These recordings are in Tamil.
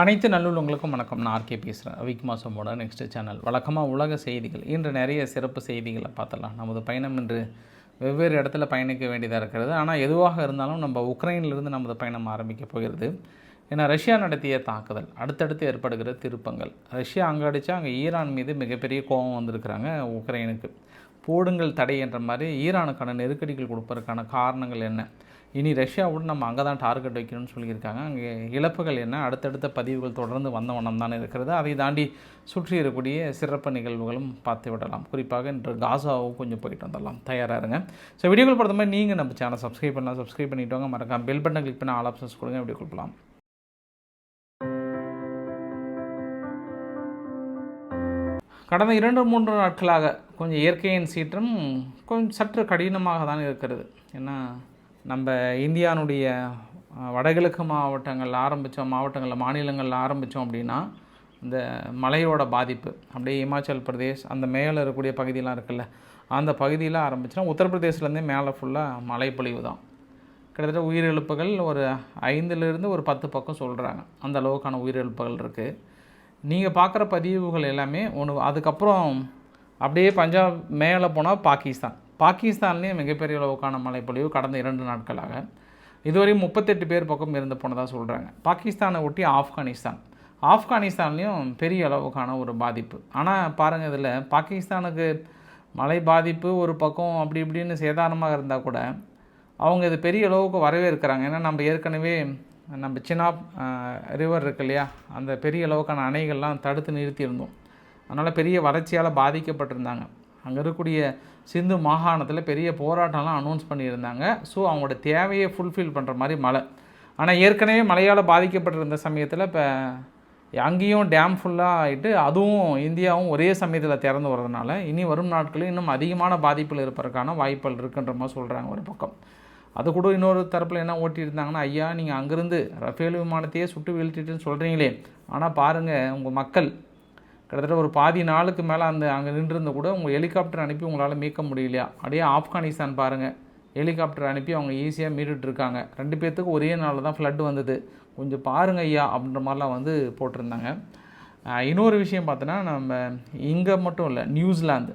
அனைத்து நல்லுள்ளவங்களுக்கும் வணக்கம். நான் ஆர்கே பேசுகிறேன் விக் மாசமோட நெக்ஸ்ட் சேனல் வழக்கமாக உலக செய்திகள். இன்று நிறைய சிறப்பு செய்திகளை பார்த்தலாம் நமது பயணம் இன்று வெவ்வேறு இடத்துல பயணிக்க வேண்டியதாக இருக்கிறது. ஆனால் எதுவாக இருந்தாலும் நம்ம உக்ரைனிலிருந்து நமது பயணம் ஆரம்பிக்க போகிறது. ஏன்னா ரஷ்யா நடத்திய தாக்குதல் அடுத்தடுத்து ஏற்படுகிற திருப்பங்கள். ரஷ்யா அங்கே அடித்தா அங்கே ஈரான் மீது மிகப்பெரிய கோபம் வந்திருக்கிறாங்க உக்ரைனுக்கு. போடுங்கள் தடை என்ற மாதிரி ஈரானுக்கான நெருக்கடிகள் கொடுப்பதற்கான காரணங்கள் என்ன? இனி ரஷ்யாவுடன் நம்ம அங்கே தான் டார்கெட் வைக்கணும்னு சொல்லியிருக்காங்க. அங்கே இழப்புகள் என்ன? அடுத்தடுத்த பதிவுகள் தொடர்ந்து வந்த வண்ணம் தான் இருக்கிறது. அதை தாண்டி சுற்றி இருக்கக்கூடிய சிறப்பு நிகழ்வுகளும் பார்த்து விடலாம். குறிப்பாக இன்று காசாவும் கொஞ்சம் போயிட்டு வந்துடலாம். தயாராக இருங்க. ஸோ வீடியோக்கள் பொறுத்த மாதிரி நீங்கள் நம்ம சேனல் சப்ஸ்கிரைப் பண்ணலாம். சப்ஸ்கிரைப் பண்ணிட்டு வாங்க மறக்காம பெல் பட்டன் கிளிக் பண்ண ஆல் ஆப்ஷன்ஸ் கொடுங்க. வீடியோ கொடுக்கலாம். கடந்த இரண்டு மூன்று நாட்களாக கொஞ்சம் இயற்கையின் சீற்றம் கொஞ்சம் சற்று கடினமாக தான் இருக்கிறது. ஏன்னா நம்ம இந்தியானுடைய வடகிழக்கு மாவட்டங்கள் ஆரம்பித்தோம் மாவட்டங்களில் மாநிலங்களில் ஆரம்பித்தோம் அப்படின்னா இந்த மலையோட பாதிப்பு அப்படியே இமாச்சல் பிரதேஷ் அந்த மேலே இருக்கக்கூடிய பகுதியெலாம் இருக்குல்ல அந்த பகுதியில் ஆரம்பிச்சுன்னா உத்தரப்பிரதேசிலேருந்தே மேலே ஃபுல்லாக மலைப்பொழிவு தான். கிட்டத்தட்ட உயிரிழப்புகள் ஒரு ஐந்துலேருந்து ஒரு பத்து பக்கம் சொல்கிறாங்க அந்த அளவுக்கான உயிரிழப்புகள் இருக்குது நீங்கள் பார்க்குற பதிவுகள் எல்லாமே ஒன்று அதுக்கப்புறம் அப்படியே பஞ்சாப் மேலே போனால் பாகிஸ்தான். பாகிஸ்தான்லேயும் மிகப்பெரிய அளவுக்கான மழைப்பொழிவு கடந்த இரண்டு நாட்களாக. இதுவரை முப்பத்தெட்டு பேர் பக்கம் இருந்து போனதாக சொல்கிறாங்க பாகிஸ்தானை ஒட்டி ஆப்கானிஸ்தான். ஆப்கானிஸ்தான்லேயும் பெரிய அளவுக்கான ஒரு பாதிப்பு. ஆனால் பாருங்கள் இதில் பாகிஸ்தானுக்கு மழை பாதிப்பு ஒரு பக்கம் அப்படி இப்படின்னு சேதாரமாக இருந்தால் கூட அவங்க இது பெரிய அளவுக்கு வரவேற்கிறாங்க. ஏன்னா நம்ம ஏற்கனவே நம்ம சினாப் ரிவர் இருக்கு இல்லையா? அந்த பெரிய அளவுக்கான அணைகள்லாம் தடுத்து நிறுத்தியிருந்தோம். அதனால் பெரிய வறட்சியால் பாதிக்கப்பட்டிருந்தாங்க. அங்கே இருக்கக்கூடிய சிந்து மாகாணத்தில் பெரிய போராட்டம்லாம் அனௌன்ஸ் பண்ணியிருந்தாங்க. ஸோ அவங்களோட தேவையை ஃபுல்ஃபில் பண்ணுற மாதிரி மழை. ஆனால் ஏற்கனவே மழையால் பாதிக்கப்பட்டிருந்த சமயத்தில் இப்போ அங்கேயும் டேம் ஃபுல்லாக ஆகிட்டு அதுவும் இந்தியாவும் ஒரே சமயத்தில் திறந்து வர்றதுனால இனி வரும் நாட்களில் இன்னும் அதிகமான பாதிப்பில் இருப்பதற்கான வாய்ப்புகள் இருக்குன்ற மாதிரி சொல்கிறாங்க ஒரு பக்கம். அது கூட இன்னொரு தரப்பில் என்ன ஓட்டியிருந்தாங்கன்னா ஐயா நீங்கள் அங்கேருந்து ரஃபேல் விமானத்தையே சுட்டு வீழ்த்திட்டுன்னு சொல்கிறீங்களே ஆனால் பாருங்கள் உங்கள் மக்கள் கிட்டத்தட்ட ஒரு பாதி நாளுக்கு மேலே அந்த அங்கே நின்றுருந்த கூட உங்கள் ஹெலிகாப்டர் அனுப்பி உங்களால் மீட்க முடியலையா? அப்படியே ஆப்கானிஸ்தான் பாருங்கள் ஹெலிகாப்டர் அனுப்பி அவங்க ஈஸியாக மீட்டுட்ருக்காங்க ரெண்டு பேர்த்துக்கு ஒரே நாளில் தான் ஃப்ளட் வந்தது. கொஞ்சம் பாருங்க ஐயா அப்படின்ற மாதிரிலாம் வந்து போட்டிருந்தாங்க. இன்னொரு விஷயம் பார்த்தோன்னா நம்ம இங்கே மட்டும் இல்லை நியூசிலாந்து.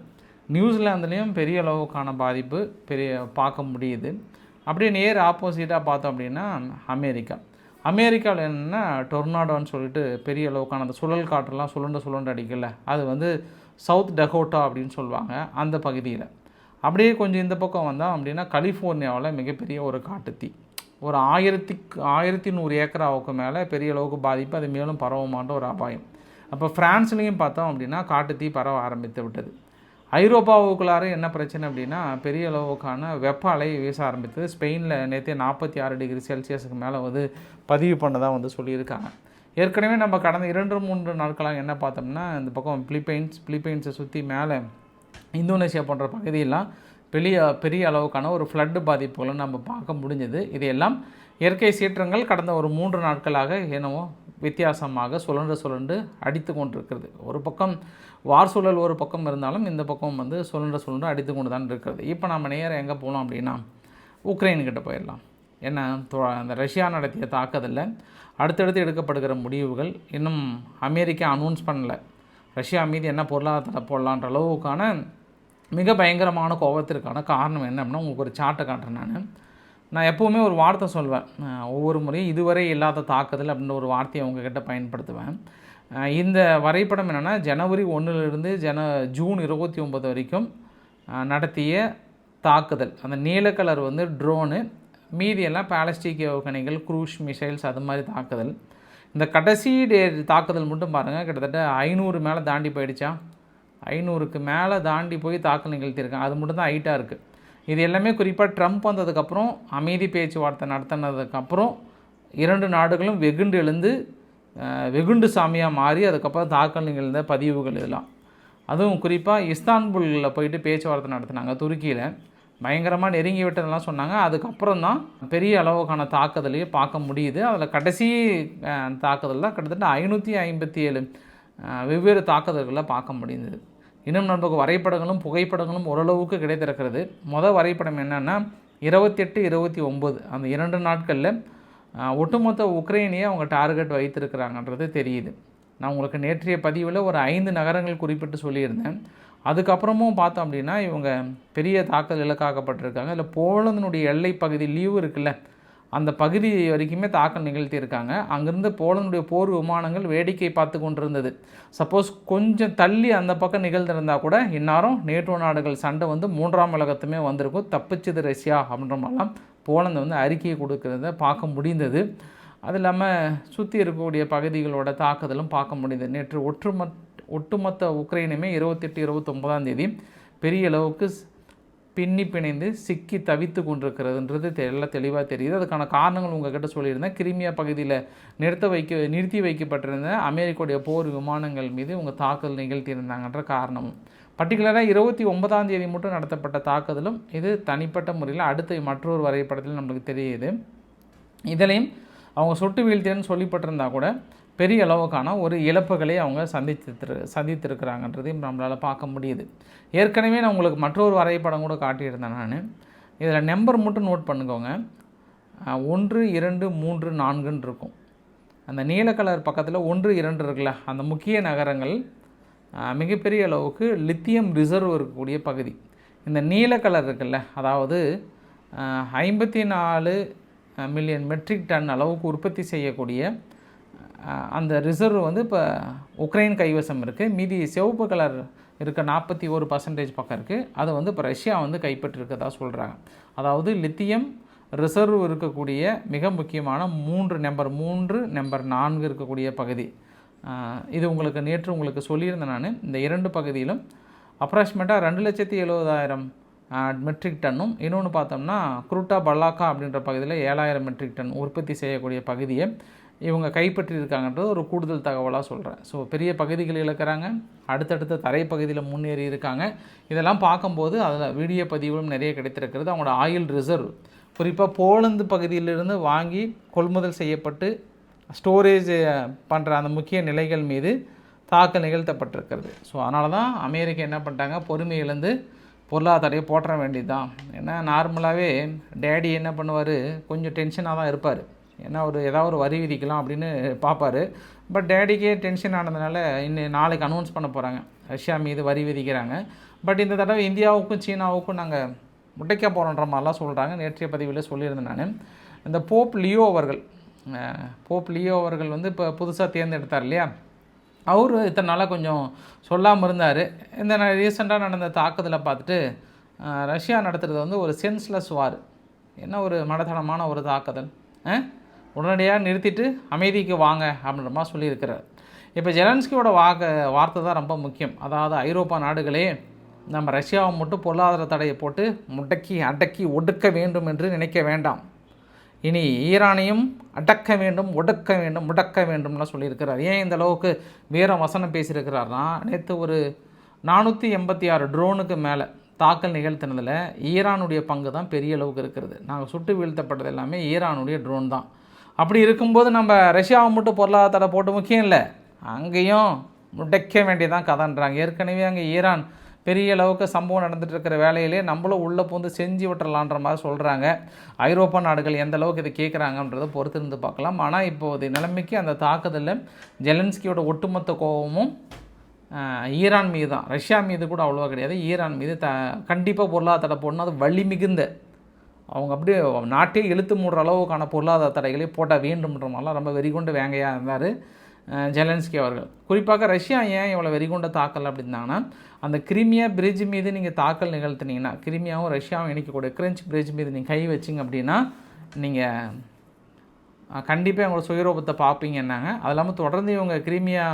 நியூசிலாந்துலேயும் பெரிய அளவுக்கான பாதிப்பு பெரிய பார்க்க முடியுது. அப்படியே நேர் ஆப்போசிட்டாக பார்த்தோம் அப்படின்னா அமெரிக்கா. அமெரிக்காவில் என்னென்னா டொர்னாடோன்னு சொல்லிட்டு பெரிய அளவுக்கான அந்த சுழல் காற்றெல்லாம் சுழண்ட சுழண்டு அடிக்கல அது வந்து சவுத் டகோட்டா அப்படின்னு சொல்லுவாங்க அந்த பகுதியில். அப்படியே கொஞ்சம் இந்த பக்கம் வந்தோம் அப்படின்னா கலிஃபோர்னியாவில் மிகப்பெரிய ஒரு காட்டுத்தீ ஒரு ஆயிரத்தி ஆயிரத்தி நூறு ஏக்கராவுக்கு மேலே பெரிய அளவுக்கு பாதிப்பு அது மேலும் பரவுமான்ற ஒரு அபாயம். அப்போ ஃப்ரான்ஸ்லேயும் பார்த்தோம் அப்படின்னா காட்டுத்தீ பரவ ஆரம்பித்து விட்டது. ஐரோப்பாவுக்குள்ளார என்ன பிரச்சனை அப்படின்னா பெரிய அளவுக்கான வெப்ப அலை வீச ஆரம்பித்தது. ஸ்பெயினில் நேற்றே நாற்பத்தி ஆறு டிகிரி செல்சியஸுக்கு மேலே வந்து பதிவு பண்ணதாக வந்து சொல்லியிருக்காங்க. ஏற்கனவே நம்ம கடந்த இரண்டு மூன்று நாட்களாக என்ன பார்த்தோம்னா இந்த பக்கம் பிலிப்பைன்ஸ் பிலிப்பைன்ஸை சுற்றி மேலே இந்தோனேஷியா போன்ற பகுதியெல்லாம் பெரிய பெரிய அளவுக்கான ஒரு ஃப்ளட்டு பாதிப்புகளை நம்ம பார்க்க முடிஞ்சது. இதையெல்லாம் இயற்கை சீற்றங்கள் கடந்த ஒரு மூன்று நாட்களாக என்னவோ வித்தியாசமாக சுழன்று சுழன்று அடித்து கொண்டிருக்கிறது. ஒரு பக்கம் வார் சூழல் ஒரு பக்கம் இருந்தாலும் இந்த பக்கம் வந்து சுழன்ற சுழன்று அடித்து கொண்டு தான் இருக்கிறது. இப்போ நம்ம நேரம் எங்கே போகலாம் அப்படின்னா உக்ரைன்கிட்ட போயிடலாம். ஏன்னா அந்த ரஷ்யா நடத்திய தாக்குதலில் அடுத்தடுத்து எடுக்கப்படுகிற முடிவுகள் இன்னும் அமெரிக்கா அனௌன்ஸ் பண்ணல. ரஷ்யா மீது என்ன பொருளாதாரத்தில் போடலான்ற அளவுக்கான மிக பயங்கரமான கோபத்திற்கான காரணம் என்ன அப்படின்னா உங்களுக்கு ஒரு சாட்டை காட்டுறேன் நான். நான் எப்போவுமே ஒரு வார்த்தை சொல்வேன். ஒவ்வொரு முறையும் இதுவரை இல்லாத தாக்குதல் அப்படின்ற ஒரு வார்த்தையை உங்ககிட்ட பயன்படுத்துவேன். இந்த வரைபடம் என்னென்னா ஜனவரி ஒன்றுலேருந்து ஜன ஜூன் இருபத்தி ஒம்பது வரைக்கும் நடத்திய தாக்குதல். அந்த நீல கலர் வந்து ட்ரோனு மீதியெல்லாம் பாலஸ்டிக் ஏவுகணைகள் குரூஷ் மிசைல்ஸ் அது மாதிரி தாக்குதல். இந்த கடைசி டே தாக்குதல் மட்டும் பாருங்கள் கிட்டத்தட்ட ஐநூறு மேலே தாண்டி போயிடுச்சா? ஐநூறுக்கு மேலே தாண்டி போய் தாக்கல் நிகழ்த்தியிருக்காங்க. அது மட்டும் தான் ஹைட்டாக இருக்குது இது எல்லாமே குறிப்பாக ட்ரம்ப் வந்ததுக்கப்புறம் அமைதி பேச்சுவார்த்தை நடத்தினதுக்கப்புறம் இரண்டு நாடுகளும் வெகுண்டு எழுந்து வெகுண்டு சாமியாக மாறி அதுக்கப்புறம் தாக்கல் நிகழ்ந்த பதிவுகள் இதெல்லாம். அதுவும் குறிப்பாக இஸ்தான்புல்ல போயிட்டு பேச்சுவார்த்தை நடத்தினாங்க துருக்கியில். பயங்கரமாக நெருங்கி விட்டதெல்லாம் சொன்னாங்க. அதுக்கப்புறம் தான் பெரிய அளவுக்கான தாக்குதலையே பார்க்க முடியுது. அதில் கடைசி அஹ், தாக்குதல் தான் கிட்டத்தட்ட ஐநூற்றி ஐம்பத்தி ஏழு வெவ்வேறு தாக்குதல்களை பார்க்க முடிந்தது. இன்னும் நமக்கு வரைபடங்களும் புகைப்படங்களும் ஓரளவுக்கு கிடைத்திருக்கிறது. மொதல் வரைபடம் என்னென்னா இருபத்தெட்டு இருபத்தி ஒம்பது அந்த இரண்டு நாட்களில் ஒட்டுமொத்த உக்ரைனையே அவங்க டார்கெட் வைத்திருக்கிறாங்கன்றது தெரியுது. நான் உங்களுக்கு நேற்றைய பதிவில் ஒரு ஐந்து நகரங்கள் குறிப்பிட்டு சொல்லியிருந்தேன். அதுக்கப்புறமும் பார்த்தோம் அப்படின்னா இவங்க பெரிய தாக்கல் இலக்காக்கப்பட்டிருக்காங்க. இல்லை போலந்தினுடைய எல்லை பகுதி லீவு இருக்குல்ல அந்த பகுதி வரைக்குமே தாக்கல் நிகழ்த்தியிருக்காங்க. அங்கேருந்து போலந்துடைய போர் விமானங்கள் வேடிக்கை பார்த்து கொண்டிருந்தது. சப்போஸ் கொஞ்சம் தள்ளி அந்த பக்கம் நிகழ்ந்திருந்தால் கூட இந்நேரம் நேட்டோ நாடுகள் சண்டை வந்து மூன்றாம் உலகத்துமே வந்திருக்கும். தப்பிச்சது ரஷ்யா அப்படின்ற மாதிரிலாம் போலந்து வந்து அறிக்கையை கொடுக்கறத பார்க்க முடிந்தது. அது இல்லாமல் சுற்றி இருக்கக்கூடிய பகுதிகளோட தாக்குதலும் பார்க்க முடிந்தது. நேற்று ஒற்றுமொத் ஒட்டுமொத்த உக்ரைனுமே இருபத்தெட்டு இருபத்தொம்பதாம் தேதி பெரிய அளவுக்கு பின்னி பிணைந்து சிக்கி தவித்து கொண்டிருக்கிறதுன்றது எல்லாம் தெளிவாக தெரியுது. அதுக்கான காரணங்கள் உங்ககிட்ட சொல்லியிருந்தேன். கிரிமியா பகுதியில் நிறுத்த வைக்க நிறுத்தி வைக்கப்பட்டிருந்த அமெரிக்காவுடைய போர் விமானங்கள் மீது உங்கள் தாக்குதல் நிகழ்த்தியிருந்தாங்கன்ற காரணமும் பர்டிகுலராக இருபத்தி ஒன்பதாம் தேதி மட்டும் நடத்தப்பட்ட தாக்குதலும் இது தனிப்பட்ட முறையில் அடுத்த மற்றொரு வரைபடத்தில் நம்மளுக்கு தெரியுது. இதுலேயும் அவங்க சுட்டு வீழ்த்தின்னு சொல்லிப்பட்டிருந்தா கூட பெரிய அளவுக்கான ஒரு இழப்புகளை அவங்க சந்தித்து சந்தித்திருக்கிறாங்கன்றதையும் நம்மளால் பார்க்க முடியுது. ஏற்கனவே நான் உங்களுக்கு மற்றொரு வரைபடம் கூட காட்டியிருந்தேன் நான். இதில் நம்பர் மட்டும் நோட் பண்ணுக்கோங்க ஒன்று இரண்டு மூன்று நான்குன்னு இருக்கும். அந்த நீல கலர் பக்கத்தில் ஒன்று இரண்டு இருக்குல்ல அந்த முக்கிய நகரங்கள் மிகப்பெரிய அளவுக்கு லித்தியம் ரிசர்வ் இருக்கக்கூடிய பகுதி. இந்த நீல கலர் இருக்குல்ல அதாவது ஐம்பத்தி நாலு மில்லியன் மெட்ரிக் டன் அளவுக்கு உற்பத்தி செய்யக்கூடிய அந்த ரிசர்வ் வந்து இப்போ உக்ரைன் கைவசம் இருக்குது மீதி சிவப்பு கலர் இருக்க நாற்பத்தி ஒரு பர்சன்டேஜ் பக்கம் இருக்குது அதை வந்து இப்போ ரஷ்யா வந்து கைப்பற்றிருக்கதா சொல்கிறாங்க அதாவது லித்தியம் ரிசர்வ் இருக்கக்கூடிய மிக முக்கியமான மூன்று நம்பர் மூன்று நம்பர் நான்கு இருக்கக்கூடிய பகுதி. இது உங்களுக்கு நேற்று உங்களுக்கு சொல்லியிருந்தேன் நான். இந்த இரண்டு பகுதியிலும் அப்ராக்சிமேட்டாக ரெண்டு லட்சத்தி எழுபதாயிரம் மெட்ரிக் டன்னும் இன்னொன்று பார்த்தோம்னா குருட்டா பல்லாக்கா அப்படின்ற பகுதியில் ஏழாயிரம் மெட்ரிக் டன் உற்பத்தி செய்யக்கூடிய பகுதியை இவங்க கைப்பற்றியிருக்காங்கன்றது ஒரு கூடுதல் தகவலாக சொல்கிறேன் ஸோ பெரிய பகுதிகள் இழக்கிறாங்க அடுத்தடுத்த தரைப்பகுதியில் முன்னேறி இருக்காங்க. இதெல்லாம் பார்க்கும்போது அதில் வீடியோ பதிவுகளும் நிறைய கிடைத்திருக்கிறது. அவங்களோட ஆயில் ரிசர்வ் குறிப்பாக போலந்து பகுதியிலிருந்து வாங்கி கொள்முதல் செய்யப்பட்டு ஸ்டோரேஜ் பண்ணுற அந்த முக்கிய நிலைகள் மீது தாக்கல் நிகழ்த்தப்பட்டிருக்கிறது. ஸோ அதனால தான் அமெரிக்கா என்ன பண்ணிட்டாங்க? பொறுமையிலேருந்து பொருளாதாரையை போற்ற வேண்டியது தான் ஏன்னா நார்மலாகவே டேடி என்ன பண்ணுவார்? கொஞ்சம் டென்ஷனாக தான் இருப்பார். ஏன்னா ஒரு ஏதாவது ஒரு வரி விதிக்கலாம் அப்படின்னு பார்ப்பார். பட் டேடிக்கே டென்ஷன் ஆனதுனால இன்னும் நாளைக்கு அனௌன்ஸ் பண்ண போகிறாங்க ரஷ்யா மீது வரி விதிக்கிறாங்க. பட் இந்த தடவை இந்தியாவுக்கும் சீனாவுக்கும் நாங்கள் முட்டைக்க போகிறோன்ற மாதிரிலாம் சொல்கிறாங்க நேற்றைய பதிவில் சொல்லியிருந்தேன் நான். இந்த போப் லியோ அவர்கள் போப் லியோ அவர்கள் வந்து இப்போ புதுசாக தேர்ந்தெடுத்தார் இல்லையா அவர் இத்தனை நாளாக கொஞ்சம் சொல்லாமல் இருந்தார். இந்த ரீசெண்டாக நடந்த தாக்குதலை பார்த்துட்டு ரஷ்யா நடத்துகிறது வந்து ஒரு சென்ஸ்லெஸ் வார் என்ன ஒரு மடத்தனமான ஒரு தாக்குதல்? உடனடியாக நிறுத்திட்டு அமைதிக்கு வாங்க அப்படின்ற மாதிரி சொல்லியிருக்கிறார். இப்போ ஜெலன்ஸ்கியோட வாக்க வார்த்தை தான் ரொம்ப முக்கியம். அதாவது ஐரோப்பா நாடுகளே நம்ம ரஷ்யாவை மட்டும் பொருளாதார தடையை போட்டு முடக்கி அடக்கி ஒடுக்க வேண்டும் என்று நினைக்க வேண்டாம். இனி ஈரானையும் அடக்க வேண்டும் ஒடுக்க வேண்டும் முடக்க வேண்டும்லாம் சொல்லியிருக்கிறார். ஏன் இந்த அளவுக்கு வீர வசனம் பேசியிருக்கிறார்னா நேற்று ஒரு நானூற்றி எண்பத்தி ஆறு ட்ரோனுக்கு மேலே தாக்கல் நிகழ்த்தினதில் ஈரானுடைய பங்கு தான் பெரிய அளவுக்கு இருக்கிறது. நாங்கள் சுட்டு வீழ்த்தப்பட்டது எல்லாமே ஈரானுடைய ட்ரோன் தான். அப்படி இருக்கும்போது நம்ம ரஷ்யாவை மட்டும் பொருளாதார போட்டு முக்கியம் இல்லை. அங்கேயும் முடைக்க வேண்டியதான் கதைன்றாங்க. ஏற்கனவே அங்கே ஈரான் பெரிய அளவுக்கு சம்பவம் நடந்துட்டு இருக்கிற வேலையிலே நம்மளும் உள்ளே பூந்து செஞ்சு விட்டுறலான்ற மாதிரி சொல்கிறாங்க ஐரோப்பா நாடுகள் எந்த அளவுக்கு இதை கேட்குறாங்கன்றதை பொறுத்து இருந்து பார்க்கலாம். ஆனால் இப்போது நிலைமைக்கு அந்த தாக்குதலில் ஜெலன்ஸ்கியோட ஒட்டுமொத்த கோபமும் ஈரான் மீது தான் ரஷ்யா மீது கூட அவ்வளோவா கிடையாது. ஈரான் மீது த கண்டிப்பாக பொருளாதார தடை போடணும். அது வலி மிகுந்த அவங்க அப்படியே நாட்டே இழுத்து மூடுற அளவுக்கான பொருளாதார தடைகளை போட்டால் வேண்டும்ன்ற மாதிரிலாம் ரொம்ப வெறிகொண்டு வேங்கையாக இருந்தார். ஜெலன்ஸ்கி அவர்கள். குறிப்பாக ரஷ்யா ஏன் இவ்வளோ வெறிகொண்ட தாக்கல் அப்படின்னாங்கன்னா அந்த கிரிமியா பிரிட்ஜ் மீது நீங்கள் தாக்கல் நிகழ்த்தினீங்கன்னா கிரிமியாவும் ரஷ்யாவும் இணைக்கக்கூடிய கிரெஞ்ச் பிரிட்ஜ் மீது நீங்கள் கை வச்சிங்க அப்படின்னா நீங்கள் கண்டிப்பாக அவங்களோட சுயரூபத்தை பார்ப்பீங்கன்னாங்க. அது இல்லாமல் தொடர்ந்து இவங்க கிரிமியா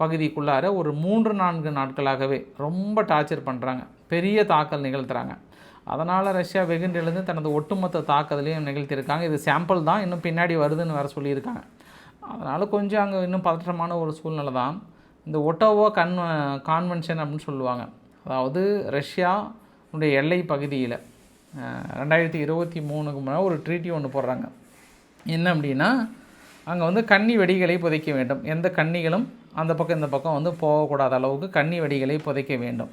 பகுதிக்குள்ளார ஒரு மூன்று நான்கு நாட்களாகவே ரொம்ப டார்ச்சர் பண்ணுறாங்க பெரிய தாக்கல் நிகழ்த்துறாங்க. அதனால் ரஷ்யா வெகுண்டெழுந்து தனது ஒட்டுமொத்த தாக்குதலையும் நிகழ்த்தியிருக்காங்க. இது சாம்பிள் தான். இன்னும் பின்னாடி வருதுன்னு வேறு சொல்லியிருக்காங்க. அதனால் கொஞ்சம் அங்கே இன்னும் பதற்றமான ஒரு சூழ்நிலை தான். இந்த ஒட்டோவோ கன்வ கான்வென்ஷன் அப்படின்னு சொல்லுவாங்க. அதாவது ரஷ்யாவுடைய எல்லை பகுதியில் ரெண்டாயிரத்தி இருபத்தி மூணுக்கு முன்னாடி ஒரு ட்ரீட்டி ஒன்று போடுறாங்க. என்ன அப்படின்னா அங்கே வந்து கன்னி வெடிகளை புதைக்க வேண்டும். எந்த கன்னிகளும் அந்த பக்கம் இந்த பக்கம் வந்து போகக்கூடாத அளவுக்கு கன்னி வெடிகளை புதைக்க வேண்டும்.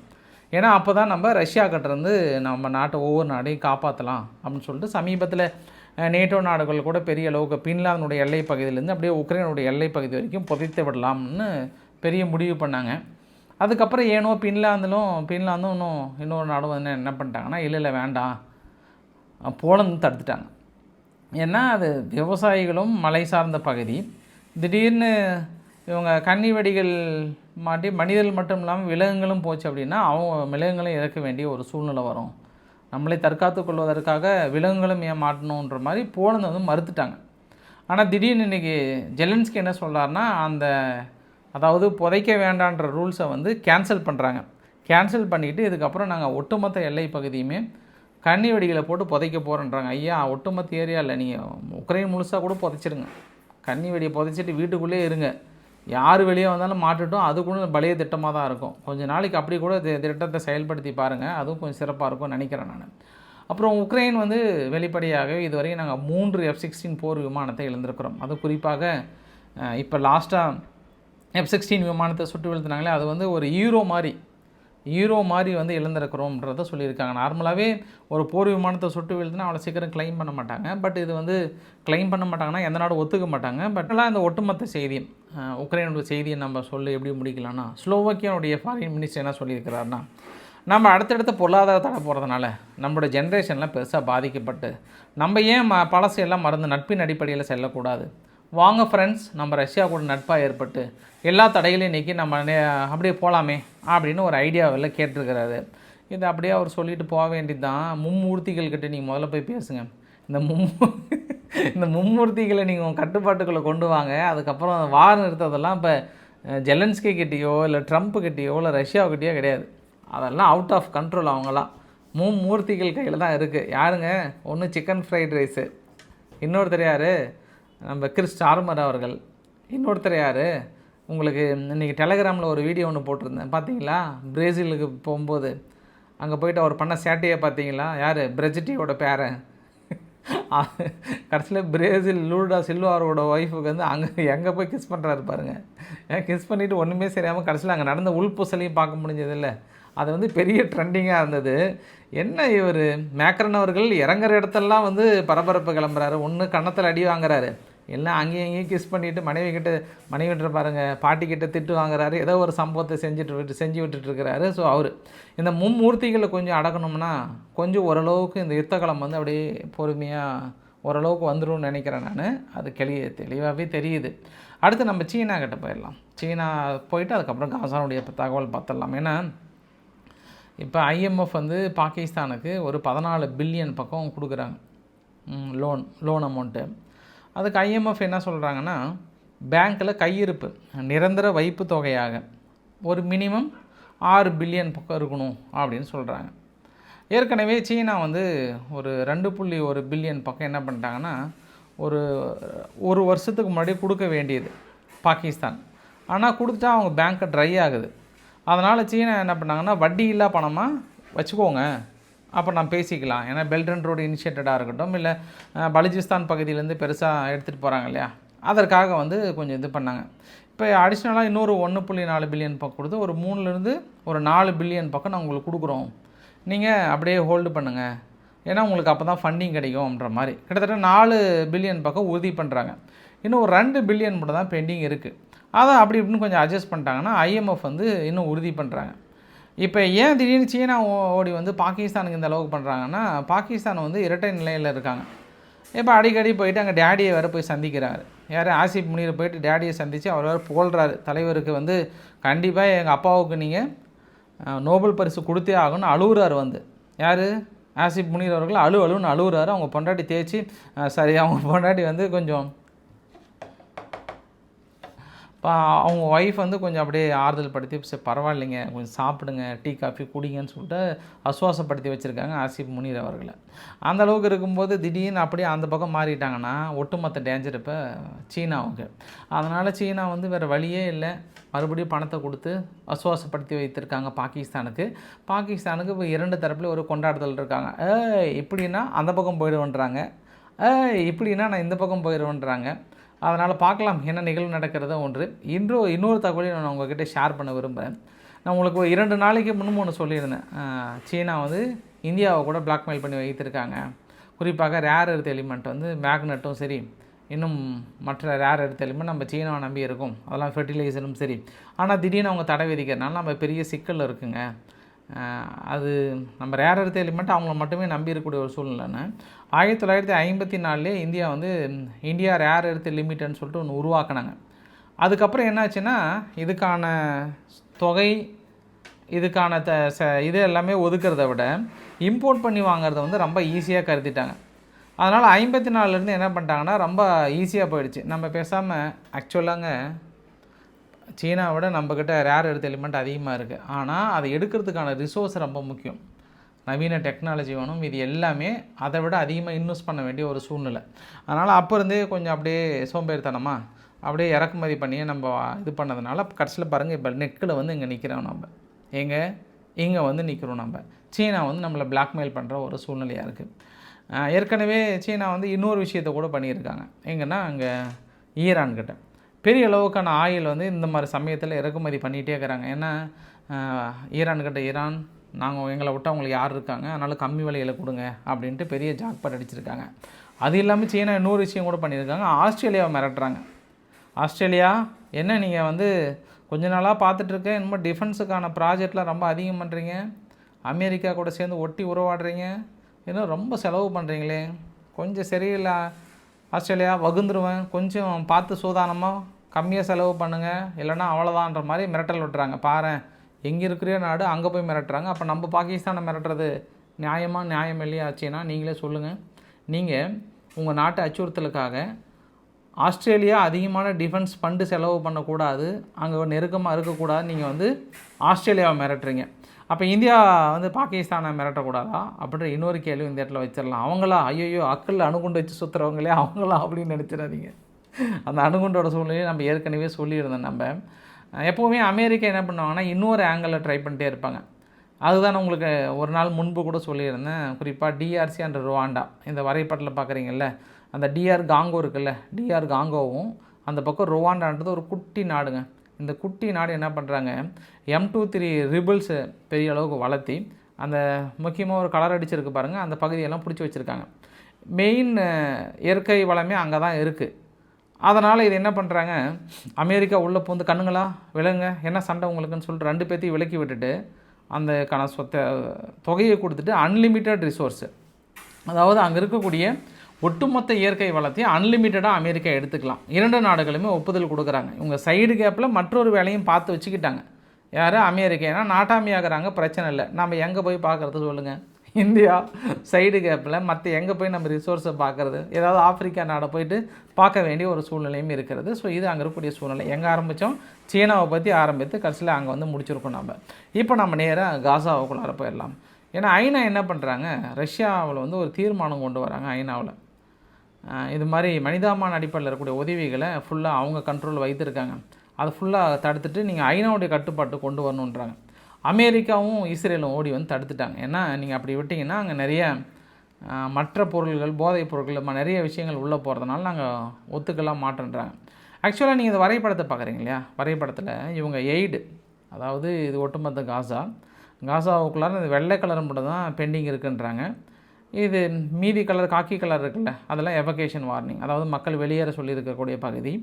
ஏன்னா அப்போ தான் நம்ம ரஷ்யா கிட்டேருந்து நம்ம நாட்டை ஒவ்வொரு நாடையும் காப்பாற்றலாம் அப்படின்னு சொல்லிட்டு சமீபத்தில் நேட்டோ நாடுகள் கூட பெரிய அளவுக்கு பின்லாந்தினுடைய எல்லை பகுதியிலேருந்து அப்படியே உக்ரைனுடைய எல்லை பகுதி வரைக்கும் புதைத்து விடலாம்னு பெரிய முடிவு பண்ணாங்க. அதுக்கப்புறம் ஏனோ பின்லாந்திலும் பின்லாந்தும் இன்னும் இன்னொரு நாடும் வந்து என்ன பண்ணிட்டாங்கன்னா இல்லை இல்லை வேண்டாம். போலந்து தடுத்துட்டாங்க. ஏன்னா அது விவசாயிகளும் மலை சார்ந்த பகுதி. திடீர்னு இவங்க கன்னி வெடிகள் மாட்டி மனிதர்கள் மட்டும் இல்லாமல் விலங்குகளும் போச்சு அப்படின்னா அவங்க விலங்குகளும் இறக்க வேண்டிய ஒரு சூழ்நிலை வரும். நம்மளை தற்காத்து கொள்வதற்காக விலங்குகளும் ஏமாட்டணுன்ற மாதிரி போலந்து வந்து மறுத்துட்டாங்க. ஆனால் திடீர்னு இன்றைக்கி ஜெலன்ஸ்கி என்ன சொல்கிறாருன்னா அந்த அதாவது புதைக்க வேண்டான்ற ரூல்ஸை வந்து கேன்சல் பண்ணுறாங்க கேன்சல் பண்ணிவிட்டு இதுக்கப்புறம் நாங்கள் ஒட்டுமொத்த எல்லை பகுதியுமே கண்ணி வெடிகளை போட்டு புதைக்க போகிறோன்றாங்க ஐயா ஒட்டுமொத்த ஏரியாவில் நீங்கள் உக்ரைன் முழுசாக கூட புதைச்சிருங்க. கண்ணி வெடியை புதைச்சிட்டு வீட்டுக்குள்ளே இருங்க. யார் வெளியே வந்தாலும் மாட்டுட்டும். அது கூட பழைய திட்டமாக தான் இருக்கும். கொஞ்ச நாளைக்கு அப்படி கூட திட்டத்தை செயல்படுத்தி பாருங்கள் அதுவும் கொஞ்சம் சிறப்பாக இருக்கும்னு நினைக்கிறேன் நான். அப்புறம் உக்ரைன் வந்து வெளிப்படையாகவே இதுவரையும் நாங்கள் மூன்று எஃப் சிக்ஸ்டீன் போர் விமானத்தை இழந்திருக்கிறோம். அது குறிப்பாக இப்போ லாஸ்ட்டாக எஃப் சிக்ஸ்டீன் விமானத்தை சுட்டு வீழ்த்தினாங்களே அது வந்து ஒரு ஹீரோ மாதிரி ஹீரோ மாதிரி வந்து இழந்திருக்கிறோம்ன்றத சொல்லியிருக்காங்க. நார்மலாகவே ஒரு போர் விமானத்தை சுட்டு வீழ்த்துனா அவ்வளோ சீக்கிரம் க்ளைம் பண்ண மாட்டாங்க. பட் இது வந்து க்ளைம் பண்ண மாட்டாங்கன்னா எந்த நாடும் ஒத்துக்க மாட்டாங்க. பட் எல்லாம் இந்த ஒட்டுமொத்த செய்தி உக்ரைனோட செய்தியை நம்ம சொல்லி எப்படி முடிக்கலாம்னா ஸ்லோவாக்கியாவுடைய ஃபாரின் மினிஸ்டர் என்ன சொல்லியிருக்கிறாருன்னா நம்ம அடுத்தடுத்த பொருளாதார தடை போகிறதுனால நம்மளோட ஜென்ரேஷன்லாம் பெருசாக பாதிக்கப்பட்டு நம்ம ஏன் ம பழசையெல்லாம் மறந்து நட்பின் அடிப்படையில் செல்லக்கூடாது? வாங்க ஃப்ரெண்ட்ஸ் நம்ம ரஷ்யா கூட நட்பாக ஏற்பட்டு எல்லா தடைகளையும் நீக்கி நம்ம நே- அப்படியே போகலாமே அப்படின்னு ஒரு ஐடியாவில் கேட்டிருக்கிறாரு. இது அப்படியே அவர் சொல்லிட்டு போக வேண்டியது தான் மும்மூர்த்திகள் கிட்ட நீங்கள் முதல்ல போய் பேசுங்க. இந்த மும் இந்த மும்மூர்த்திகளை நீங்கள் உங்கள் கட்டுப்பாட்டுக்குள்ளே கொண்டு வாங்க. அதுக்கப்புறம் வார் நிறுத்ததெல்லாம் இப்போ ஜெலன்ஸ்கி கிட்டேயோ இல்லை ட்ரம்ப்பு கிட்டேயோ இல்லை ரஷ்யாவுக்கிட்டேயோ கிடையாது. அதெல்லாம் அவுட் ஆஃப் கண்ட்ரோல் அவங்களாம் மும்மூர்த்திகள் கையில் தான் இருக்குது யாருங்க? ஒன்று சிக்கன் ஃப்ரைட் ரைஸு இன்னொருத்தர் யார்? நம்ம கிறிஸ் ஆர்மர் அவர்கள். இன்னொருத்தர் யார்? உங்களுக்கு இன்றைக்கி டெலகிராமில் ஒரு வீடியோ ஒன்று போட்டிருந்தேன். பார்த்தீங்களா பிரேசிலுக்கு போகும்போது. அங்கே போயிட்டு அவர் பண்ண சேட்டையை பார்த்தீங்களா யார்? பிரஜிட்டியோட பேரன். கடைசியில் பிரேசில் லூடா சில்வாரோட ஒய்ஃபுக்கு வந்து அங்கே எங்கே போய் கிஸ் பண்ணுறாரு பாருங்க. ஏன் கிஸ் பண்ணிவிட்டு ஒன்றுமே சரியாமல் கடைசியில் அங்கே நடந்த உள்பூசலையும் பார்க்க முடிஞ்சதில்ல. அது வந்து பெரிய ட்ரெண்டிங்காக இருந்தது. என்ன இவர்? மேக்கரன் அவர்கள் இறங்குற இடத்தெல்லாம் வந்து பரபரப்பு கிளம்புறாரு. ஒன்று கன்னத்தில் அடி வாங்குறாரு. எல்லாம் அங்கேயும் இங்கேயும் கிஸ் பண்ணிவிட்டு மனைவி கிட்ட மனைவி கிட்ட பாருங்கள் பாட்டி கிட்ட திட்டு வாங்குறாரு ஏதோ ஒரு சம்பவத்தை செஞ்சுட்டு விட்டு செஞ்சு விட்டுட்டுருக்கிறாரு. ஸோ அவர் இந்த மும்மூர்த்திகளை கொஞ்சம் அடக்கணும்னா கொஞ்சம் ஓரளவுக்கு இந்த யுத்தகலம் வந்து அப்படியே பொறுமையாக ஓரளவுக்கு வந்துரும்னு நினைக்கிறேன் நான். அது கெளிய தெளிவாகவே தெரியுது. அடுத்து நம்ம சீனா கிட்ட போயிடலாம். சீனா போயிட்டு அதுக்கப்புறம் காசானுடைய தகவல் பார்த்துடலாம். ஏன்னா இப்போ ஐஎம்எஃப் வந்து பாகிஸ்தானுக்கு ஒரு பதினாலு பில்லியன் பக்கம் கொடுக்குறாங்க. லோன் லோன் அமௌண்ட்டு அதுக்கு ஐஎம்எஃப் என்ன சொல்கிறாங்கன்னா பேங்க்கில் கையிருப்பு நிரந்தர வைப்பு தொகையாக ஒரு மினிமம் ஆறு பில்லியன் பக்கம் இருக்கணும் அப்படின்னு சொல்கிறாங்க ஏற்கனவே சீனா வந்து ஒரு ரெண்டு புள்ளி ஒரு பில்லியன் பக்கம் என்ன பண்ணிட்டாங்கன்னா ஒரு ஒரு வருஷத்துக்கு முன்னாடி கொடுக்க வேண்டியது பாகிஸ்தான். ஆனால் கொடுத்துட்டா அவங்க பேங்க்கை ட்ரை ஆகுது. அதனால் சீனா என்ன பண்ணாங்கன்னா வட்டி இல்லா பணமாக வச்சுக்கோங்க. அப்போ நான் பேசிக்கலாம். ஏன்னா பெல்டன் ரோடு இனிஷியேட்டடாக இருக்கட்டும் இல்லை பலுஜிஸ்தான் பகுதியிலேருந்து பெருசாக எடுத்துகிட்டு போகிறாங்க இல்லையா? அதற்காக வந்து கொஞ்சம் இது பண்ணாங்க. இப்போ அடிஷ்னலாக இன்னொரு ஒன்று புள்ளி நாலு பில்லியன் பக்கம் கொடுத்து ஒரு மூணுலேருந்து ஒரு நாலு பில்லியன் பக்கம் நான் உங்களுக்கு கொடுக்குறோம். நீங்கள் அப்படியே ஹோல்டு பண்ணுங்கள் ஏன்னா உங்களுக்கு அப்போ தான் ஃபண்டிங் கிடைக்கும்ன்ற மாதிரி. கிட்டத்தட்ட நாலு பில்லியன் பக்கம் உறுதி பண்ணுறாங்க இன்னும் ஒரு ரெண்டு பில்லியன் மட்டும் தான் பெண்டிங் இருக்குது அதை அப்படி இப்படின்னு கொஞ்சம் அட்ஜஸ்ட் பண்ணிட்டாங்கன்னா ஐஎம்எஃப் வந்து இன்னும் உறுதி பண்ணுறாங்க இப்போ ஏன் திடீர்னு சீனா ஓ- ஓடி வந்து பாகிஸ்தானுக்கு இந்த அளவுக்கு பண்ணுறாங்கன்னா பாகிஸ்தான் வந்து இரட்டை நிலையில் இருக்காங்க. இப்போ அடிக்கடி போயிட்டு அங்கே டேடியை வேறு போய் சந்திக்கிறாரு. யார்? ஆசிப் முனியில் போயிட்டு டேடியை சந்தித்து அவர் வேறு புகழ்றாரு தலைவருக்கு வந்து கண்டிப்பாக எங்கள் அப்பாவுக்கு நீங்கள் நோபல் பரிசு கொடுத்தே ஆகணும்னு அழுகுறாரு வந்து. யார்? ஆசிப் முனீர் அவர்கள் அழு அழுன்னு அழுகுறாரு. அவங்க பொண்டாட்டி தேய்ச்சி சரி அவங்க பொண்டாட்டி வந்து கொஞ்சம் இப்போ அவங்க ஒய்ஃப் வந்து கொஞ்சம் அப்படியே ஆறுதல் படுத்தி சரி பரவாயில்லைங்க கொஞ்சம் சாப்பிடுங்க டீ காஃபி குடிங்கன்னு சொல்லிட்டு அசுவாசப்படுத்தி வச்சுருக்காங்க ஆசிப் முனீர் அவர்களை. அந்த அளவுக்கு இருக்கும்போது திடீர்னு அப்படியே அந்த பக்கம் மாறிட்டாங்கன்னா ஒட்டுமொத்த டேஞ்சர் இப்போ சீனாவுக்கு. அதனால் சீனா வந்து வேறு வழியே இல்லை. மறுபடியும் பணத்தை கொடுத்து அசுவாசப்படுத்தி வைத்திருக்காங்க பாகிஸ்தானுக்கு. பாகிஸ்தானுக்கு இப்போ இரண்டு தரப்புல ஒரு கொண்டாடுதல் இருக்காங்க. ஏ இப்படின்னா அந்த பக்கம் போயிடுவேன்றாங்க. ஏ இப்படின்னா நான் இந்த பக்கம் போயிடுவேன்றாங்க. அதனால் பார்க்கலாம் என்ன நிகழ்வு நடக்கிறதோ ஒன்று. இன்றோ இன்னொரு தகவலையும் நான் உங்ககிட்ட ஷேர் பண்ண விரும்புகிறேன் நான் உங்களுக்கு ஒரு இரண்டு நாளைக்கு முன்னும் ஒன்று சொல்லியிருந்தேன். சீனா வந்து இந்தியாவை கூட பிளாக்மெயில் பண்ணி வைத்திருக்காங்க. குறிப்பாக ரேர் எர்த் எலிமெண்ட் வந்து மேக்னெட்டும் சரி இன்னும் மற்ற ரேர் எர்த் எலிமெண்ட் நம்ம சீனாவை நம்பி இருக்கும். அதெல்லாம் ஃபெர்டிலைசரும் சரி. ஆனால் திடீர்னு அவங்க தடை விதிக்கிறதுனால நம்ம பெரிய சிக்கல் இருக்குங்க. அது நம்ம ரேர் எர்த் எலிமெண்ட் அவங்கள மட்டுமே நம்பி இருக்கக்கூடிய ஒரு சூழ்நிலைன்னு ஆயிரத்தி தொள்ளாயிரத்தி ஐம்பத்தி நாலுலேயே இந்தியா வந்து இந்தியா ரேர் எர்த் லிமிட்டட்னு சொல்லிட்டு ஒன்று உருவாக்குனாங்க. அதுக்கப்புறம் என்னாச்சுன்னா இதுக்கான தொகை இதுக்கான த ச இது எல்லாமே ஒதுக்கிறத விட இம்போர்ட் பண்ணி வாங்குறத வந்து ரொம்ப ஈஸியாக கருதிட்டாங்க. அதனால் ஐம்பத்தி நாலுலேருந்து என்ன பண்ணிட்டாங்கன்னா ரொம்ப ஈஸியாக போயிடுச்சு. நம்ம பேசாமல் ஆக்சுவலாங்க சீனாவை விட நம்மக்கிட்ட ரேர் எடுத்த எலிமெண்ட் அதிகமாக இருக்குது ஆனால் அதை எடுக்கிறதுக்கான ரிசோர்ஸ் ரொம்ப முக்கியம். நவீன டெக்னாலஜி வேணும். இது எல்லாமே அதை விட அதிகமாக இன்வெஸ்ட் பண்ண வேண்டிய ஒரு சூழ்நிலை. அதனால் அப்போ இருந்தே கொஞ்சம் அப்படியே சோம்பேறித்தனமா அப்படியே இறக்குமதி பண்ணி நம்ம இது பண்ணதுனால கடைசியில் பாருங்கள் இப்போ நெக்கில் வந்து இங்கே நிற்கிறோம் நம்ம. எங்கே இங்கே வந்து நிற்கிறோம் நம்ம. சீனா வந்து நம்மளை பிளாக்மெயில் பண்ணுற ஒரு சூழ்நிலையாக இருக்குது ஏற்கனவே சீனா வந்து இன்னொரு விஷயத்த கூட பண்ணியிருக்காங்க. எங்கன்னா அங்கே ஈரான்கிட்ட. பெரிய அளவுக்கான ஆயில் வந்து இந்த மாதிரி சமயத்தில் இறக்குமதி பண்ணிகிட்டே இருக்கிறாங்க. ஏன்னா ஈரான்கிட்ட ஈரான் நாங்கள் எங்களை விட்டு அவங்களுக்கு யார் இருக்காங்க? அதனால் கம்மி விலையில் கொடுங்க அப்படின்ட்டு பெரிய ஜாக்பாட் அடிச்சிருக்காங்க. அது இல்லாமல் சீனா இன்னொரு விஷயம் கூட பண்ணியிருக்காங்க. ஆஸ்திரேலியாவை மிரட்டுறாங்க. ஆஸ்திரேலியா என்ன நீங்கள் வந்து கொஞ்ச நாளாக பார்த்துட்ருக்கேன் இன்னும் டிஃபென்ஸுக்கான ப்ராஜெக்ட்லாம் ரொம்ப அதிகம் பண்ணுறீங்க அமெரிக்கா கூட சேர்ந்து ஒட்டி உறவாடுறீங்க இன்னும் ரொம்ப செலவு பண்ணுறீங்களே கொஞ்சம் சரியில்லை. ஆஸ்திரேலியா வகுந்துருவேன். கொஞ்சம் பார்த்து சூதானமாக கம்மியாக செலவு பண்ணுங்கள் இல்லைன்னா அவ்வளோதான்ற மாதிரி மிரட்டல் விட்டுறாங்க. பாரேன் எங்கே இருக்கிற நாடு அங்கே போய் மிரட்டுறாங்க. அப்போ நம்ம பாகிஸ்தானை மிரட்டுறது நியாயமா நியாயம் இல்லையா ஆச்சுன்னா நீங்களே சொல்லுங்கள் நீங்கள் உங்கள் நாட்டு அச்சுறுத்தலுக்காக ஆஸ்திரேலியா அதிகமான டிஃபென்ஸ் ஃபண்டு செலவு பண்ணக்கூடாது. அங்கே நெருக்கமாக இருக்கக்கூடாது நீங்கள் வந்து ஆஸ்திரேலியாவை மிரட்டுறீங்க. அப்போ இந்தியா வந்து பாகிஸ்தானை மிரட்டக்கூடாதா? அப்படின்ற இன்னொரு கேள்வி இந்த இடத்துல வச்சிடலாம். அவங்களா ஐயோ அக்கல்ல அணுகுண்டு வச்சு சுற்றுறவங்களே அவங்களா அப்படின்னு நினச்சிடாதீங்க. அந்த அணுகுண்டோட சூழ்நிலையை நம்ம ஏற்கனவே சொல்லியிருந்தோம் நம்ம. எப்போவுமே அமெரிக்கா என்ன பண்ணுவாங்கன்னா இன்னொரு ஆங்கிளில் ட்ரை பண்ணிட்டே இருப்பாங்க. அதுதான் உங்களுக்கு ஒரு நாள் முன்பு கூட சொல்லியிருந்தேன். குறிப்பாக டிஆர்சி அண்ட் ருவாண்டா இந்த வரைபடத்தில் பார்க்குறீங்கல்ல அந்த டிஆர் காங்கோ இருக்குல்ல டிஆர் காங்கோவும் அந்த பக்கம் ருவாண்டான்றது ஒரு குட்டி நாடுங்க. இந்த குட்டி நாடு என்ன பண்ணுறாங்க எம் டூ த்ரீ ரிபிள்ஸை பெரிய அளவுக்கு வளர்த்தி அந்த முக்கியமாக ஒரு கலர் அடிச்சிருக்கு பாருங்கள் அந்த பகுதியெல்லாம் பிடிச்சி வச்சுருக்காங்க. மெயின் இயற்கை வளமே அங்கே தான் இருக்குது அதனால் இது என்ன பண்ணுறாங்க அமெரிக்கா உள்ளே பூந்து கண்ணுங்களா? விலங்க என்ன சண்டை உங்களுக்குன்னு சொல்லிட்டு ரெண்டு பேர்த்தையும் விலக்கி விட்டுட்டு அந்த கண சொத்தை தொகையை கொடுத்துட்டு அன்லிமிட்டெட் ரிசோர்ஸு அதாவது அங்கே இருக்கக்கூடிய ஒட்டுமொத்த இயற்கை வளத்தையும் அன்லிமிட்டடாக அமெரிக்கா எடுத்துக்கலாம். இரண்டு நாடுகளுமே ஒப்புதல் கொடுக்குறாங்க. இவங்க சைடு கேப்பில் மற்றொரு வேலையும் பார்த்து வச்சுக்கிட்டாங்க. யார்? அமெரிக்கா. ஏன்னா நாட்டாமியாகிறாங்க. பிரச்சனை இல்லை. நம்ம எங்கே போய் பார்க்குறது சொல்லுங்கள் இந்தியா சைடு கேப்பில் மற்ற எங்கே போய் நம்ம ரிசோர்ஸை பார்க்குறது ஏதாவது ஆப்பிரிக்கா நாடை போயிட்டு பார்க்க வேண்டிய ஒரு சூழ்நிலையும் இருக்கிறது ஸோ இது அங்கே இருக்கக்கூடிய சூழ்நிலை. எங்கே ஆரம்பித்தோம் சீனாவை பற்றி ஆரம்பித்து கடைசியில் அங்கே வந்து முடிச்சிருக்கோம் நம்ம இப்போ நம்ம நேராக காசாவுக்குள்ளார போயிடலாம். ஏன்னா ஐநா என்ன பண்ணுறாங்க ரஷ்யாவில் வந்து ஒரு தீர்மானம் கொண்டு வராங்க ஐநாவில். இது மாதிரி மனிதாமான அடிப்படையில் இருக்கக்கூடிய உதவிகளை ஃபுல்லாக அவங்க கண்ட்ரோல் வைத்திருக்காங்க. அதை ஃபுல்லாக தடுத்துட்டு நீங்கள் ஐநாவுடைய கட்டுப்பாட்டு கொண்டு வரணுன்றாங்க அமெரிக்காவும் இஸ்ரேலும் ஓடி வந்து தடுத்துட்டாங்க. ஏன்னா நீங்கள் அப்படி விட்டிங்கன்னா அங்கே நிறைய மற்ற பொருள்கள் போதைப் பொருட்கள் ம- நிறைய விஷயங்கள் உள்ளே போகிறதுனால நாங்கள் ஒத்துக்கலாம் மாட்டேன்றாங்க. ஆக்சுவலாக நீங்கள் இந்த வரைபடத்தை பார்க்குறீங்க இல்லையா? வரைபடத்தில் இவங்க எய்டு அதாவது இது ஒட்டுமொத்த காசா. காசாவுக்குள்ளார இந்த வெள்ளை கலர் மட்டும் தான் பெண்டிங் இருக்குன்றாங்க. இது மீதி கலர் காக்கி கலர் இருக்குல்ல அதெல்லாம் எவகேஷன் வார்னிங் அதாவது மக்கள் வெளியேற சொல்லியிருக்கக்கூடிய பகுதி.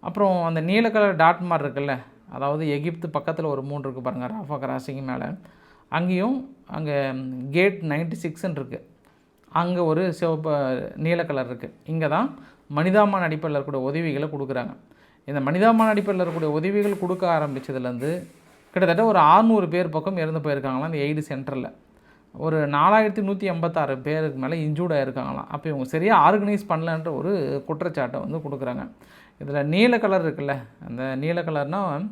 அப்புறம் அந்த நீல கலர் டாட் மாதிரி இருக்குல்ல அதாவது எகிப்து பக்கத்தில் ஒரு மூணு இருக்குது பாருங்கள் ராஃபா கிராசிங் மேலே. அங்கேயும் அங்கே கேட் நைன்டி சிக்ஸ்ன்னு இருக்குது அங்கே ஒரு சிவப்பு நீல கலர் இருக்குது இங்கே தான் மனிதாமான அடிப்படையில் இருக்கக்கூடிய உதவிகளை கொடுக்குறாங்க. இந்த மனிதாமான அடிப்படையில் இருக்கக்கூடிய உதவிகள் கொடுக்க ஆரம்பித்ததுலேருந்து கிட்டத்தட்ட ஒரு 600 பேர் பக்கம் இறந்து போயிருக்காங்களாம் இந்த எய்டு சென்டரில். ஒரு நாலாயிரத்தி நூற்றி எண்பத்தாறு பேருக்கு மேலே இன்ஜூர்டாக இருக்காங்களாம் அப்போ இவங்க சரியாக ஆர்கனைஸ் பண்ணலன்ற ஒரு குற்றச்சாட்டை வந்து கொடுக்குறாங்க. இதில் நீல கலர் இருக்குல்ல அந்த நீல கலர்னால்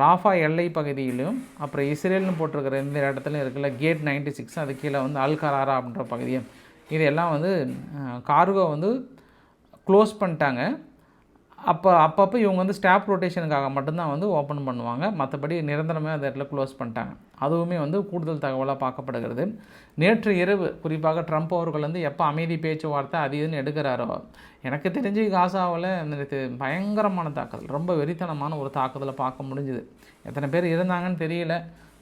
ராஃபா எல்லை பகுதியிலும் அப்புறம் இஸ்ரேல்னு போட்டிருக்கிற இந்த இடத்துல இருக்குல்ல கேட் நைன்டி சிக்ஸ் அது கீழே வந்து அல்கராரா அப்படின்ற பகுதியும் இதெல்லாம் வந்து கார்கோ வந்து க்ளோஸ் பண்ணிட்டாங்க. அப்போ அப்பப்போ இவங்க வந்து ஸ்டாப் ரொட்டேஷனுக்காக மட்டும்தான் வந்து ஓப்பன் பண்ணுவாங்க. மற்றபடி நிரந்தரமாக அந்த இடத்துல க்ளோஸ் பண்ணிட்டாங்க. அதுவுமே வந்து கூடுதல் தகவலாக பார்க்கப்படுகிறது. நேற்று இரவு குறிப்பாக ட்ரம்ப் அவர்கள் வந்து எப்போ அமைதி பேச்சுவார்த்தை அது இதுன்னு எடுக்கிறாரோ எனக்கு தெரிஞ்சு காசாவில் நேற்று பயங்கரமான தாக்குதல் ரொம்ப வெறித்தனமான ஒரு தாக்குதலை பார்க்க முடிஞ்சுது. எத்தனை பேர் இருந்தாங்கன்னு தெரியல.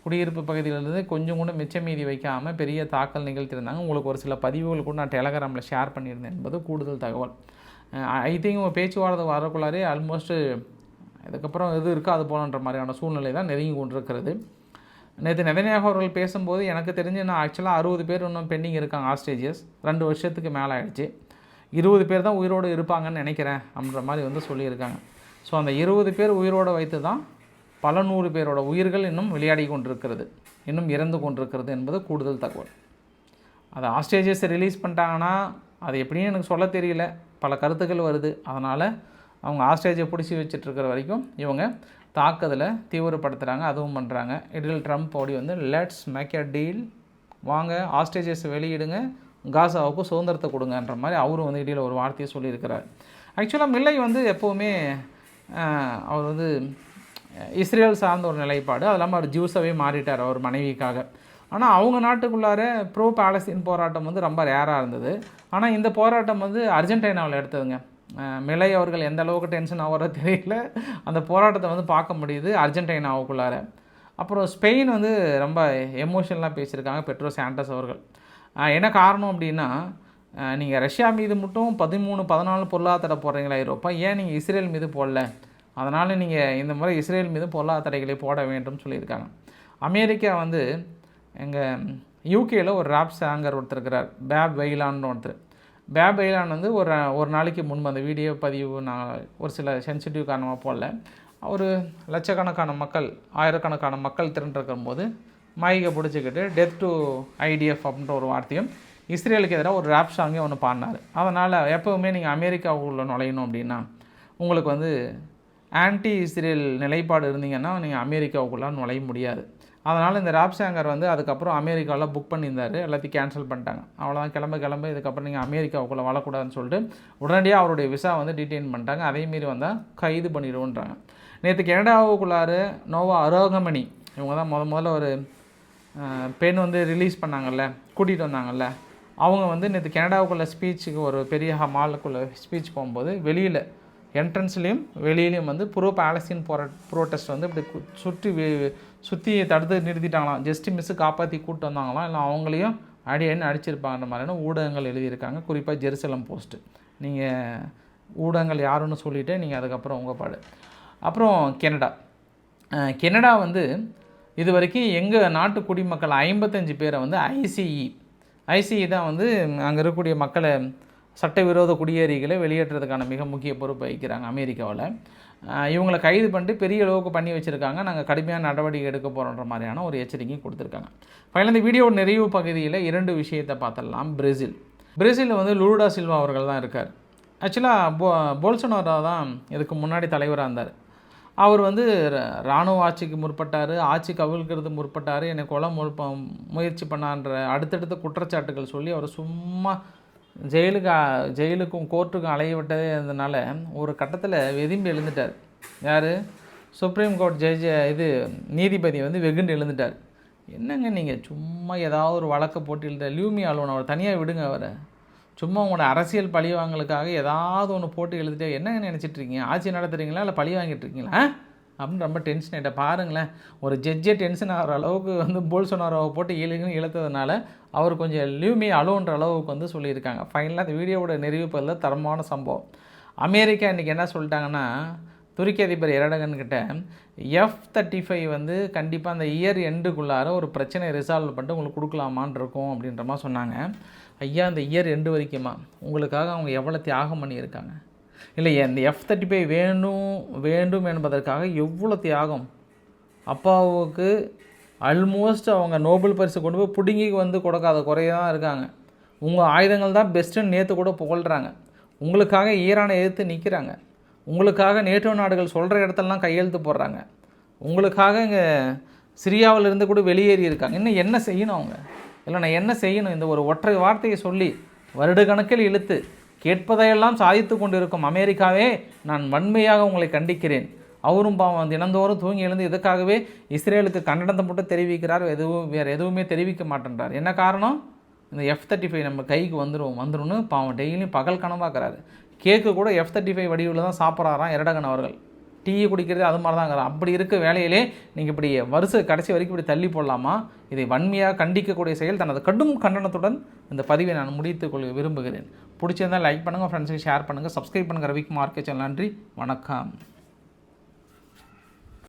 குடியிருப்பு பகுதியிலிருந்து கொஞ்சம் கூட மிச்ச மீதி வைக்காமல் பெரிய தாக்கல் நிகழ்த்தியிருந்தாங்க. உங்களுக்கு ஒரு சில பதிவுகள் கூட நான் டெலகிராமில் ஷேர் பண்ணியிருந்தேன் என்பது கூடுதல் தகவல். ஐ திங்க் உங்கள் பேச்சுவார்த்தை வரக்குள்ளாரே ஆல்மோஸ்ட்டு இதுக்கப்புறம் எது இருக்கோ அது போலன்ற மாதிரியான சூழ்நிலை தான் நெருங்கி கொண்டிருக்கிறது. நேற்று நெதனியாக அவர்கள் பேசும்போது எனக்கு தெரிஞ்சு நான் ஆக்சுவலாக அறுபது பேர் இன்னும் பெண்டிங் இருக்காங்க ஆஸ்ட்ரேஜியஸ் ரெண்டு வருஷத்துக்கு மேலே ஆகிடுச்சு இருபது பேர் தான் உயிரோடு இருப்பாங்கன்னு நினைக்கிறேன் அப்படின்ற மாதிரி வந்து சொல்லியிருக்காங்க. ஸோ அந்த இருபது பேர் உயிரோடு வைத்து தான் பல நூறு பேரோட உயிர்கள் இன்னும் விளையாடி கொண்டிருக்கிறது. இன்னும் இறந்து கொண்டிருக்கிறது என்பது கூடுதல் தகவல். அது ஆஸ்ட்ரேஜியஸ் ரிலீஸ் பண்ணிட்டாங்கன்னா அது எப்படின்னு எனக்கு சொல்ல தெரியல. பல கருத்துக்கள் வருது. அதனால் அவங்க ஆஸ்ட்ரேஜை பிடிச்சி வச்சுட்ருக்கிற வரைக்கும் இவங்க தாக்குதலை தீவிரப்படுத்துகிறாங்க அதுவும் பண்ணுறாங்க இடில் ட்ரம்ப் ஓடி வந்து லெட்ஸ் மேக் அ டீல் வாங்க ஆஸ்டேஜஸ் வெளியிடுங்க. காசாவுக்கு சுதந்திரத்தை கொடுங்கன்ற மாதிரி அவரும் வந்து இடையில் ஒரு வார்த்தையை சொல்லியிருக்கிறார். ஆக்சுவலாக மில்லை வந்து எப்போவுமே அவர் வந்து இஸ்ரேல் சார்ந்த ஒரு நிலைப்பாடு. அது இல்லாமல் அவர் ஜூஸாகவே மாறிட்டார் அவர் மனைவிக்காக. ஆனால் அவங்க நாட்டுக்குள்ளார ப்ரோ பாலஸ்தீன் போராட்டம் வந்து ரொம்ப ரேராக இருந்தது. ஆனால் இந்த போராட்டம் வந்து அர்ஜென்டினாவில் எடுத்ததுங்க. மிலை அவர்கள் எந்த அளவுக்கு டென்ஷன் ஆகிறோ தெரியல. அந்த போராட்டத்தை வந்து பார்க்க முடியுது அர்ஜென்டினாவுக்குள்ளார. அப்புறம் ஸ்பெயின் வந்து ரொம்ப எமோஷனலாக பேசியிருக்காங்க பெட்ரோ சாண்டஸ் அவர்கள். என்ன காரணம் அப்படின்னா நீங்கள் ரஷ்யா மீது மட்டும் பதிமூணு பதினாலு பொருளாதார போடுறீங்களா ஐரோப்பா ஏன் நீங்கள் இஸ்ரேல் மீது போடல? அதனால் நீங்கள் இந்த முறை இஸ்ரேல் மீது பொருளாதார தடைகளை போட வேண்டும் சொல்லியிருக்காங்க. அமெரிக்கா வந்து எங்கள் யூகேயில் ஒரு ராப் சாங்கர் ஒருத்தர் இருக்கிறார். பேப் வெயிலான்னு ஒருத்தர். பேப் வெயிலான் வந்து ஒரு ஒரு நாளைக்கு முன்பு அந்த வீடியோ பதிவு நான் ஒரு சில சென்சிட்டிவ் காரணமாக போடல. ஒரு லட்சக்கணக்கான மக்கள் ஆயிரக்கணக்கான மக்கள் திரண்டிருக்கும் போது மைக்கை பிடிச்சிக்கிட்டு டெத் டு ஐடிஎஃப் அப்படின்ற ஒரு வார்த்தையும் இஸ்ரேலுக்கு எதிராக ஒரு ரேப் சாங்கே ஒன்று பாடினார். அதனால் எப்போவுமே நீங்கள் அமெரிக்காவுக்குள்ளே நுழையணும் அப்படின்னா உங்களுக்கு வந்து ஆன்டி இஸ்ரேல் நிலைப்பாடு இருந்தீங்கன்னா நீங்கள் அமெரிக்காவுக்குள்ளே நுழைய முடியாது. அதனால் இந்த ராப் சாங்கர் வந்து அதுக்கப்புறம் அமெரிக்காவில் புக் பண்ணியிருந்தார். எல்லாத்தையும் கேன்சல் பண்ணிட்டாங்க. அவ்வளோதான் கிளம்ப கிளம்ப. இதுக்கப்புறம் நீங்கள் அமெரிக்காவுக்குள்ளே வரக்கூடாதுன்னு சொல்லிட்டு உடனடியாக அவருடைய விசா வந்து டீடைன் பண்ணிட்டாங்க. அதே மீறி வந்தால் கைது பண்ணிடுவோன்றாங்க. நேற்று கனடாவுக்குள்ளாறு நோவா அரோகமணி இவங்க தான் முத முதல்ல ஒரு பெண் வந்து ரிலீஸ் பண்ணாங்கல்ல கூட்டிகிட்டு வந்தாங்கல்ல அவங்க வந்து நேற்று கனடாவுக்குள்ளே ஸ்பீச்சுக்கு ஒரு பெரிய மாலுக்குள்ளே ஸ்பீச் போகும்போது வெளியில் என்ட்ரன்ஸ்லேயும் வெளியிலையும் வந்து ப்ரோ பாலஸ்தீன் போரா ப்ரோட்டஸ்ட் வந்து இப்படி கு- சுற்றி சுற்றி தடுத்து நிறுத்திட்டாங்களாம். ஜஸ்ட் மிஸ்ஸு காப்பாற்றி கூப்பிட்டு வந்தாங்களாம். இல்லை அவங்களையும் அடியன்னு அடிச்சிருப்பாங்கன்ற மாதிரியான ஊடகங்கள் எழுதியிருக்காங்க. குறிப்பாக ஜெருசலம் போஸ்ட்டு நீங்கள் ஊடகங்கள் யாருன்னு சொல்லிவிட்டு நீங்கள் அதுக்கப்புறம் உங்கள் பாடு. அப்புறம் கெனடா. கெனடா வந்து இது வரைக்கும் எங்கள் நாட்டு குடிமக்கள் ஐம்பத்தஞ்சு பேரை வந்து ஐசிஇ ஐசிஇ தான் வந்து அங்கே இருக்கக்கூடிய மக்களை சட்டவிரோத குடியேறிகளை வெளியேற்றுறதுக்கான மிக முக்கிய பொறுப்பு வகிக்கிறாங்க அமெரிக்காவில். இவங்களை கைது பண்ணிட்டு பெரிய அளவுக்கு பண்ணி வச்சுருக்காங்க. நாங்கள் கடுமையான நடவடிக்கை எடுக்க போகிறோன்ற மாதிரியான ஒரு எச்சரிக்கையும் கொடுத்துருக்காங்க. ஃபைனல் இந்த வீடியோ நிறைவு பகுதியில் இரண்டு விஷயத்தை பார்த்துடலாம். பிரேசில். பிரேசிலில் வந்து லூடா சில்வா அவர்கள் தான் இருக்கார். ஆக்சுவலாக போ போல்சனோரா தான் இதுக்கு முன்னாடி தலைவராக இருந்தார். அவர் வந்து இராணுவ ஆட்சிக்கு முற்பட்டார் ஆட்சி கவிழ்க்கிறது முற்பட்டார் என்னை கொலை முற்ப முயற்சி பண்ணான்ற அடுத்தடுத்த குற்றச்சாட்டுகள் சொல்லி அவர் சும்மா ஜெயிலுக்கு ஜெயிலுக்கும் கோர்ட்டுக்கும் அலைய விட்டதே இருந்தனால ஒரு கட்டத்தில் வெதும்பி எழுந்துட்டார். யார்? சுப்ரீம் கோர்ட் ஜட்ஜ இது நீதிபதி வந்து வெகுண்டு எழுந்துட்டார். என்னங்க நீங்கள் சும்மா ஏதாவது ஒரு வழக்கை போட்டு எழுத லியூமி ஆளுவன் அவர் தனியாக விடுங்க அவரை. சும்மா உங்களோட அரசியல் பழி வாங்கலுக்காக ஏதாவது ஒன்று போட்டு எழுதிட்டு என்னங்க நினச்சிட்டு இருக்கீங்க? ஆட்சி நடத்துறீங்களா இல்லை பழி வாங்கிட்டு இருக்கீங்களா? அப்படின்னு ரொம்ப டென்ஷன் ஆகிட்டேன் பாருங்களேன் ஒரு ஜட்ஜே டென்ஷன் ஆகிற அளவுக்கு வந்து போல்சோனாரோவை போட்டு இழுக்குன்னு இழுத்ததுனால அவர் கொஞ்சம் லீவ்மி அலோன்ற அளவுக்கு வந்து சொல்லியிருக்காங்க. ஃபைனலாக அந்த வீடியோவோட நிறைவுப்பதில் தரமான சம்பவம். அமெரிக்கா இன்றைக்கி என்ன சொல்லிட்டாங்கன்னா துருக்கி அதிபர் இரடகன்கிட்ட எஃப் தேர்ட்டி ஃபைவ் வந்து கண்டிப்பாக அந்த இயர் எண்டுக்குள்ளார ஒரு பிரச்சனை ரிசால்வ் பண்ணிட்டு உங்களுக்கு கொடுக்கலாமான் இருக்கும் அப்படின்ற மாதிரி சொன்னாங்க. ஐயா அந்த இயர் எண்டு வரைக்குமா? உங்களுக்காக அவங்க எவ்வளோ தியாகம் பண்ணியிருக்காங்க? இல்லை இந்த எஃப் தேர்ட்டி ஃபைவ் வேணும் வேண்டும் என்பதற்காக எவ்வளோ தியாகம்? அப்பாவுக்கு ஆல்மோஸ்ட் அவங்க நோபல் பரிசு கொண்டு போய் பிடுங்கி வந்து கொடுக்காத குறைய தான் இருக்காங்க. உங்கள் ஆயுதங்கள் தான் பெஸ்ட்டுன்னு நேற்று கூட புகழ்கிறாங்க உங்களுக்காக ஈரானை எதிர்த்து நிற்கிறாங்க உங்களுக்காக நேட்டோ நாடுகள் சொல்கிற இடத்துலலாம் கையெழுத்து போடுறாங்க. உங்களுக்காக இங்கே சிரியாவிலிருந்து கூட வெளியேறி இருக்காங்க. இன்னும் என்ன செய்யணும் அவங்க? இல்லை நான் என்ன செய்யணும்? இந்த ஒரு ஒற்றை வார்த்தையை சொல்லி வருடக்கணக்கில் இழுத்து கேட்பதையெல்லாம் சாதித்து கொண்டிருக்கும் அமெரிக்காவே நான் வன்மையாக உங்களை கண்டிக்கிறேன். அவரும் பாவம் தினந்தோறும் தூங்கி எழுந்து இதுக்காகவே இஸ்ரேலுக்கு கண்டனத்தை மட்டும் தெரிவிக்கிறார் எதுவும் வேறு எதுவுமே தெரிவிக்க மாட்டேன்றார். என்ன காரணம்? இந்த எஃப் தேர்ட்டி ஃபைவ் நம்ம கைக்கு வந்துடும் வந்துரும்னு பாவம் டெய்லியும் பகல் கனவாக்குறாரு. கேக்கு கூட எஃப் தேர்ட்டி ஃபைவ் வடிவில் தான் சாப்பிட்றாராம் இரடகன் அவர்கள். டீயை குடிக்கிறது அது மாதிரி தான் அப்படி இருக்க வேலையிலே நீங்கள் இப்படி வருஷ கடைசி வரைக்கும் இப்படி தள்ளி போடலாமா? இதை வன்மையாக கண்டிக்கக்கூடிய செயல் தனது கடும் கண்டனத்துடன் இந்த பதிவை நான் முடித்துக் கொள்ள விரும்புகிறேன். பிடிச்சிருந்தால் லைக் பண்ணுங்கள் ஃப்ரெண்ட்ஸுக்கு ஷேர் பண்ணுங்கள் சப்ஸ்கிரைப் பண்ணுங்கள் ரவிக்குமார் சேனல் நன்றி வணக்கம்.